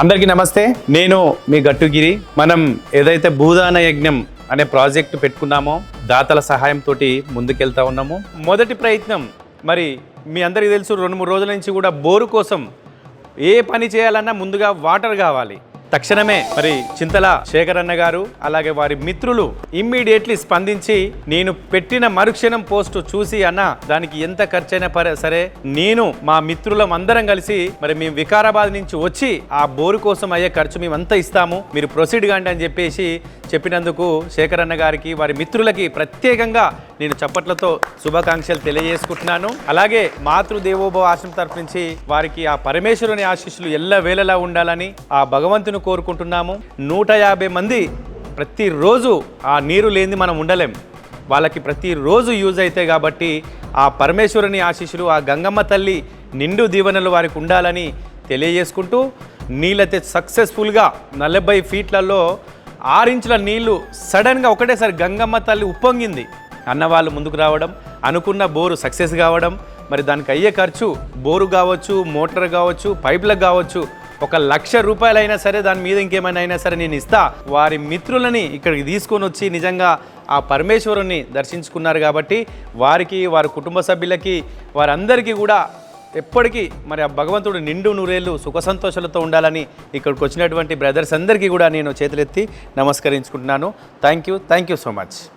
అందరికీ నమస్తే. నేను మీ గట్టుగిరి. మనం ఏదైతే భూదాన యజ్ఞం అనే ప్రాజెక్ట్ పెట్టుకున్నామో దాతల సహాయంతో ముందుకెళ్తా ఉన్నాము. మొదటి ప్రయత్నం మరి మీ అందరికీ తెలుసు రెండు మూడు రోజుల నుంచి కూడా బోరు కోసం ఏ పని చేయాలన్నా ముందుగా వాటర్ కావాలి. తక్షణమే మరి చింతల శేఖరన్న గారు అలాగే వారి మిత్రులు ఇమ్మీడియట్లీ స్పందించి నేను పెట్టిన మరుక్షణం పోస్ట్ చూసి అన్న దానికి ఎంత ఖర్చైనా పరే సరే నేను మా మిత్రులం అందరం కలిసి మరి మేము వికారాబాద్ నుంచి వచ్చి ఆ బోరు కోసం అయ్యే ఖర్చు మేమంతా ఇస్తాము మీరు ప్రొసీడ్ కాండి అని చెప్పేసి చెప్పినందుకు శేఖర్ అన్న గారికి వారి మిత్రులకి ప్రత్యేకంగా నేను చప్పట్లతో శుభాకాంక్షలు తెలియజేసుకుంటున్నాను. అలాగే మాతృదేవోభవ ఆశ్రమం తరపు నుంచి వారికి ఆ పరమేశ్వరుని ఆశీస్సులు ఎల్ల వేళలా ఉండాలని ఆ భగవంతుని కోరుకుంటున్నాము. నూట యాభై మంది ప్రతిరోజు ఆ నీరు లేనిది మనం ఉండలేం. వాళ్ళకి ప్రతిరోజు యూజ్ అవుతాయి కాబట్టి ఆ పరమేశ్వరుని ఆశీస్సులు ఆ గంగమ్మ తల్లి నిండు దీవెనలు వారికి ఉండాలని తెలియజేసుకుంటూ నీళ్ళైతే సక్సెస్ఫుల్గా నలభై ఫీట్లలో ఆరించుల నీళ్ళు సడన్గా ఒకటేసారి గంగమ్మ తల్లి ఉప్పొంగింది. అన్నవాళ్ళు ముందుకు రావడం అనుకున్న బోరు సక్సెస్ కావడం మరి దానికి అయ్యే ఖర్చు బోరు కావచ్చు మోటార్ కావచ్చు పైపులకు కావచ్చు. ఒక లక్ష రూపాయలైనా సరే దాని మీద ఇంకేమైనా అయినా సరే నేను ఇస్తా. వారి మిత్రులని ఇక్కడికి తీసుకొని వచ్చి నిజంగా ఆ పరమేశ్వరుని దర్శించుకున్నారు కాబట్టి వారికి వారి కుటుంబ సభ్యులకి వారందరికీ కూడా ఎప్పటికీ మరి ఆ భగవంతుడు నిండు నూరేళ్ళు సుఖ సంతోషాలతో ఉండాలని ఇక్కడికి వచ్చినటువంటి బ్రదర్స్ అందరికీ కూడా నేను చేతులెత్తి నమస్కరించుకుంటున్నాను. Thank you thank you so much